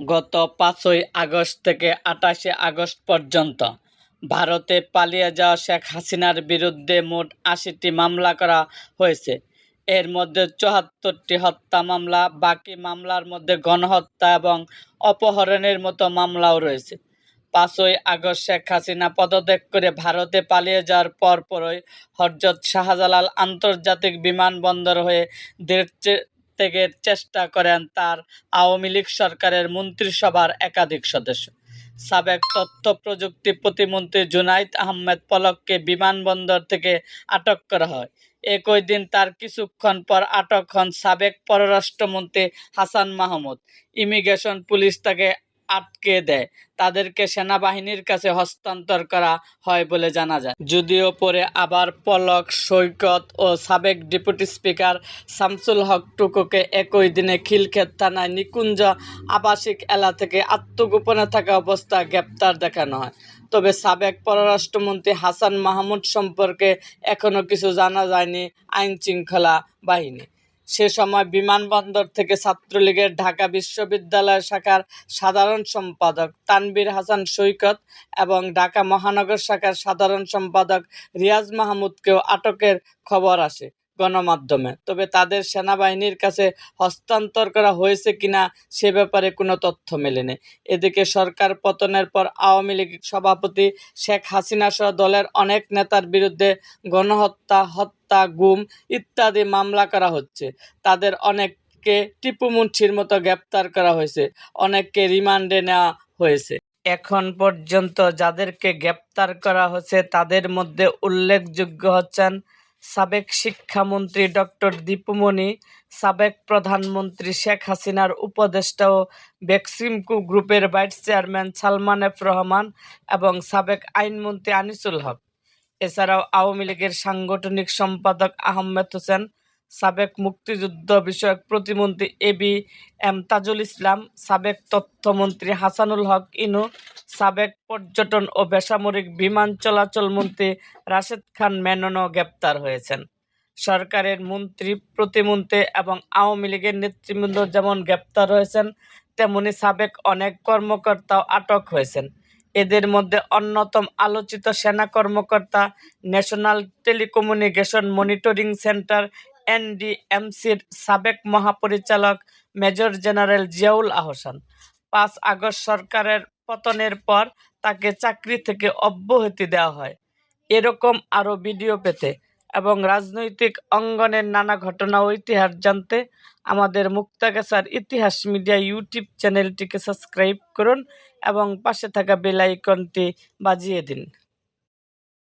গত পাঁচই আগস্ট থেকে আটাশে আগস্ট পর্যন্ত ভারতে পালিয়ে যাওয়া শেখ হাসিনার বিরুদ্ধে মোট আশিটি মামলা করা হয়েছে। এর মধ্যে চুয়াত্তরটি হত্যা মামলা, বাকি মামলার মধ্যে গণহত্যা এবং অপহরণের মতো মামলাও রয়েছে। পাঁচই আগস্ট শেখ হাসিনা পদত্যাগ করে ভারতে পালিয়ে যাওয়ার পরপরই হরজত শাহজালাল আন্তর্জাতিক বিমানবন্দর হয়ে দেড় থেকে চেষ্টা করেন তার আওয়ামী লীগ সরকারের মন্ত্রিসভার একাধিক সদস্য। সাবেক তথ্য প্রযুক্তি প্রতিমন্ত্রী জুনাইদ আহমেদ পলককে বিমানবন্দর থেকে আটক করা হয়। একই দিন তার কিছুক্ষণ পর আটক হন সাবেক পররাষ্ট্রমন্ত্রী হাসান মাহমুদ। ইমিগ্রেশন পুলিশ তাকে আটকে দেয়। তাদেরকে সেনাবাহিনীর কাছে হস্তান্তর করা হয় বলে জানা যায়। যদিও পরে আবার পলক, সৈকত ও সাবেক ডেপুটি স্পিকার শামসুল হক টুকুকে একই দিনে খিলক্ষেত থানায় নিকুঞ্জ আবাসিক এলা থেকে আত্মগোপনে থাকা অবস্থায় গ্রেপ্তার দেখানো হয়। তবে সাবেক পররাষ্ট্রমন্ত্রী হাসান মাহমুদ সম্পর্কে এখনও কিছু জানা যায়নি আইন শৃঙ্খলা বাহিনী। সে সময় বিমানবন্দর থেকে ছাত্রলীগের ঢাকা বিশ্ববিদ্যালয় শাখার সাধারণ সম্পাদক তানবির হাসান সৈকত এবং ঢাকা মহানগর শাখার সাধারণ সম্পাদক রিয়াজ মাহমুদকেও আটকের খবর আসে। গণমাধ্যমে। তবে তাদের সেনাবাহিনীর কাছে হস্তান্তর করা হয়েছে কিনা সে ব্যাপারে কোনো তথ্য মেলেনি। এদিকে সরকার পতনের পর আওয়ামী লীগ সভাপতি শেখ হাসিনা সহ দলের অনেক নেতার বিরুদ্ধে গণহত্যা, হত্যা, গুম ইত্যাদি মামলা করা হচ্ছে। তাদের অনেককে টিপু মুন্সির মতো গ্রেপ্তার করা হয়েছে। অনেককে রিমান্ডে নেওয়া হয়েছে। এখন পর্যন্ত যাদেরকে গ্রেপ্তার করা হয়েছে তাদের মধ্যে উল্লেখযোগ্য হচ্ছেন সাবেক শিক্ষামন্ত্রী ডক্টর দীপুমণি, সাবেক প্রধানমন্ত্রী শেখ হাসিনার উপদেষ্টা ও বেক্সিমকো গ্রুপের vice chairman Salman F Rahman এবং সাবেক আইনমন্ত্রী আনিসুল হক। এছাড়াও আওয়ামী লীগের সাংগঠনিক সম্পাদক আহমেদ হোসেন সাবেক মুক্তিযুদ্ধ বিষয়ক প্রতিমন্ত্রী A B M Tajul Islam, সাবেক তথ্যমন্ত্রী হাসানুল হক ইনু, সাবেক পর্যটন ও বেসামরিক বিমান চলাচল মন্ত্রী রাশেদ খান মেননও গ্রেপ্তার হয়েছেন। সরকারের মন্ত্রী প্রতিমন্ত্রী এবং আওয়ামী লীগের নেতৃবৃন্দ যেমন গ্রেপ্তার হয়েছেন, তেমনি সাবেক অনেক কর্মকর্তাও আটক হয়েছেন। এদের মধ্যে অন্যতম আলোচিত সেনা কর্মকর্তা ন্যাশনাল টেলিকমিউনিকেশন মনিটরিং সেন্টার এনডিএমসির সাবেক মহাপরিচালক মেজর জেনারেল জিয়াউল আহসান। পাঁচ আগস্ট সরকারের পতনের পর তাকে চাকরি থেকে অব্যাহতি দেওয়া হয়। এরকম আরও ভিডিও পেতে এবং রাজনৈতিক অঙ্গনের নানা ঘটনা ও ইতিহাস জানতে আমাদের মুক্তাগাছার ইতিহাস মিডিয়া ইউটিউব চ্যানেলটিকে সাবস্ক্রাইব করুন এবং পাশে থাকা বেল আইকনটি বাজিয়ে দিন।